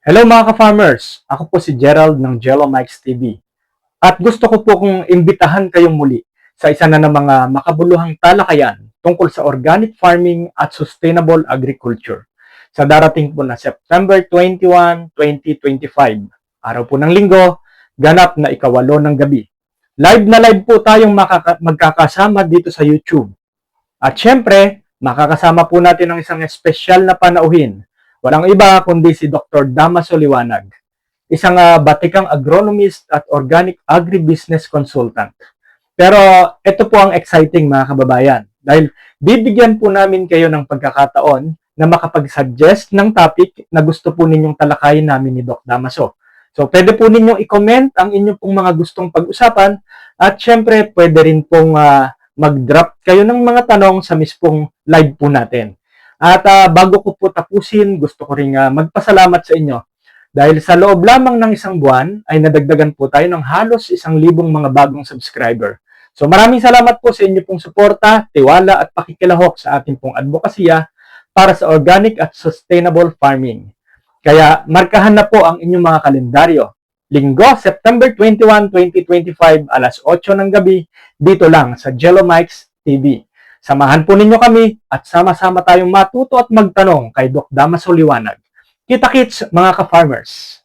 Hello mga ka-farmers! Ako po si Gerald ng Jello Mikes TV. At gusto ko po kong imbitahan kayong muli sa isa na ng mga makabuluhang talakayan tungkol sa organic farming at sustainable agriculture sa darating po na September 21, 2025. Araw po ng linggo, ganap na ikawalo ng gabi. Live na live po tayong magkakasama dito sa YouTube. At syempre, makakasama po natin ang isang espesyal na panauhin Walang iba kundi si Dr. Damaso Liwanag, isang ah, batikang agronomist at organic agribusiness consultant. Pero ito po ang exciting mga kababayan dahil bibigyan po namin kayo ng pagkakataon na makapag-suggest ng topic na gusto po ninyong talakayin namin ni Doc Damaso. So pwede po ninyong i-comment ang inyong pong mga gustong pag-usapan at syempre pwede rin pong ah, mag-drop kayo ng mga tanong sa mispong live po natin. At ah, bago ko po tapusin, gusto ko rin ah, magpasalamat sa inyo. Dahil sa loob lamang ng isang buwan ay nadagdagan po tayo ng halos isang libong mga bagong subscriber. So maraming salamat po sa inyo pong suporta, tiwala at pakikilahok sa ating pong advokasya para sa organic at sustainable farming. Kaya markahan na po ang inyong mga kalendaryo. Linggo, September 21, 2025, alas 8 ng gabi, dito lang sa Jello Mikes TV. Samahan po ninyo kami at sama-sama tayong matuto at magtanong kay Doc Damaso Liwanag. Kita-kits mga ka-farmers!